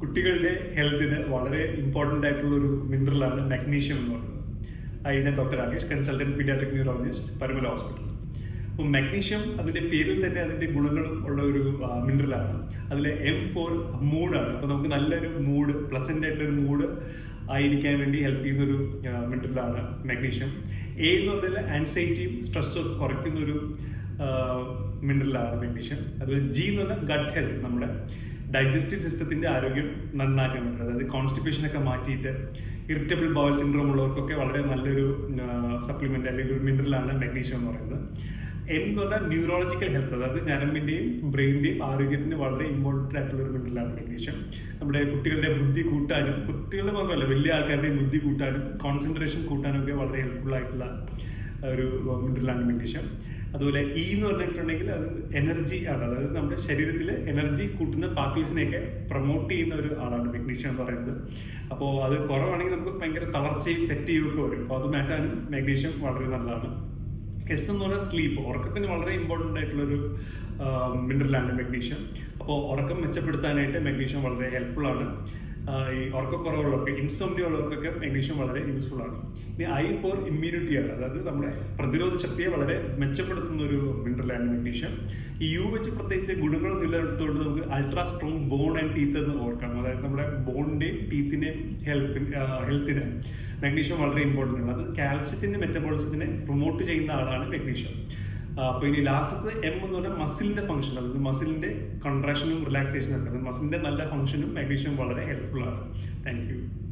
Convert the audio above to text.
കുട്ടികളുടെ ഹെൽത്തിന് വളരെ ഇമ്പോർട്ടന്റ് ആയിട്ടുള്ള ഒരു മിനറലാണ് മഗ്നീഷ്യം എന്ന് പറയുന്നത്. ഐ ഞാൻ doctor Rakesh consultant paediatric neurologist Paramala hospital അപ്പം മഗ്നീഷ്യം അതിന്റെ പേരിൽ തന്നെ അതിന്റെ ഗുണങ്ങളും ഉള്ള ഒരു മിനറലാണ് അതിൽ എം ഫോർ മൂഡാണ് അപ്പോൾ നമുക്ക് നല്ലൊരു മൂഡ് പ്ലസന്റ് ആയിട്ടൊരു മൂഡ് ആയിരിക്കാൻ വേണ്ടി ഹെൽപ്പ് ചെയ്യുന്ന ഒരു മിനറലാണ് മഗ്നീഷ്യം എ എന്ന് പറഞ്ഞാൽ ആൻസൈറ്റിയും സ്ട്രെസ്സും കുറയ്ക്കുന്ന ഒരു മിനറലാണ് മഗ്നീഷ്യം അതുപോലെ ജി എന്ന് പറഞ്ഞാൽ ഗട്ട് ഹെൽത്ത് നമ്മുടെ ഡൈജസ്റ്റീവ് സിസ്റ്റത്തിന്റെ ആരോഗ്യം നന്നാക്കാൻ പറ്റും അതായത് കോൺസ്റ്റിപ്പേഷൻ ഒക്കെ മാറ്റിയിട്ട് ഇറിറ്റബിൾ ബൗൾ സിൻഡ്രോം ഉള്ളവർക്കൊക്കെ വളരെ നല്ലൊരു സപ്ലിമെന്റ് അല്ലെങ്കിൽ ഒരു മിനറലാണ് മഗ്നീഷ്യം എന്ന് പറയുന്നത്. എം എന്ന് പറഞ്ഞാൽ ന്യൂറോളജിക്കൽ ഹെൽത്ത് അതായത് ഞരമ്പിന്റെയും ബ്രെയിനിന്റെയും ആരോഗ്യത്തിന് വളരെ ഇമ്പോർട്ടന്റ് ആയിട്ടുള്ള ഒരു മിനറലാണ് മഗ്നീഷ്യം നമ്മുടെ കുട്ടികളുടെ ബുദ്ധി കൂട്ടാനും കുട്ടികളുടെ മാത്രമല്ല വലിയ ആൾക്കാരുടെയും ബുദ്ധി കൂട്ടാനും കോൺസെൻട്രേഷൻ കൂട്ടാനും ഒക്കെ വളരെ ഹെൽപ്ഫുൾ ആയിട്ടുള്ള ഒരു മിനറലാണ് മാഗ്നീഷ്യം അതുപോലെ ഇ എന്ന് പറഞ്ഞിട്ടുണ്ടെങ്കിൽ അത് എനർജി ആണ്. അതായത് നമ്മുടെ ശരീരത്തിൽ എനർജി കൂട്ടുന്ന പാർട്ടീസിനെയൊക്കെ പ്രൊമോട്ട് ചെയ്യുന്ന ഒരു ആളാണ് മെഗ്നീഷ്യം എന്ന് പറയുന്നത്. അപ്പോൾ അത് കുറവാണെങ്കിൽ നമുക്ക് ഭയങ്കര തളർച്ചയും തെറ്റിയും വരും. അപ്പോൾ അത് മാറ്റാനും മെഗ്നീഷ്യം വളരെ നല്ലതാണ്. എസ് എന്ന് പറഞ്ഞാൽ സ്ലീപ്പ് ഉറക്കത്തിന് വളരെ ഇമ്പോർട്ടന്റ് ആയിട്ടുള്ളൊരു മിനറലാണ് മെഗ്നീഷ്യം അപ്പോൾ ഉറക്കം മെച്ചപ്പെടുത്താനായിട്ട് മെഗ്നീഷ്യം വളരെ ഹെൽപ്ഫുൾ ആണ്. ഈ ഉറക്കക്കുറവുള്ളവർക്ക് ഇൻസോംനി ഉള്ളവർക്കൊക്കെ മെഗ്നീഷ്യം വളരെ യൂസ്ഫുൾ ആണ്. ഇനി ഐ ഫോർ ഇമ്മ്യൂണിറ്റി ആണ്. അതായത് നമ്മുടെ പ്രതിരോധ ശക്തിയെ വളരെ മെച്ചപ്പെടുത്തുന്ന ഒരു മിനറലാണ് മെഗ്നീഷ്യം ഈ യു വെച്ച് പ്രത്യേകിച്ച് ഗുണങ്ങളൊന്നും ഇല്ലാത്തതുകൊണ്ട് നമുക്ക് ultra strong bone and teeth എന്ന് ഓർക്കാം അതായത് നമ്മുടെ ബോണിന്റെയും ടീത്തിന്റെയും ഹെൽപ്പ് ഹെൽത്തിന് മാഗ്നീഷ്യം വളരെ ഇമ്പോർട്ടന്റ് ആണ്. അത് കാൽഷ്യത്തിന്റെ മെറ്റബോളിസത്തിനെ പ്രൊമോട്ട് ചെയ്യുന്ന ആളാണ് മാഗ്നീഷ്യം അപ്പോൾ ഇനി ലാസ്റ്റത്തെ എം എന്ന് പറഞ്ഞാൽ മസിലിന്റെ ഫംഗ്ഷൻ അതായത് മസിലിന്റെ കൺട്രാക്ഷനും റിലാക്സേഷനും മസിലിന്റെ നല്ല ഫംഗ്ഷനും മാഗ്നീഷ്യം വളരെ ഹെൽപ്ഫുൾ ആണ്. Thank you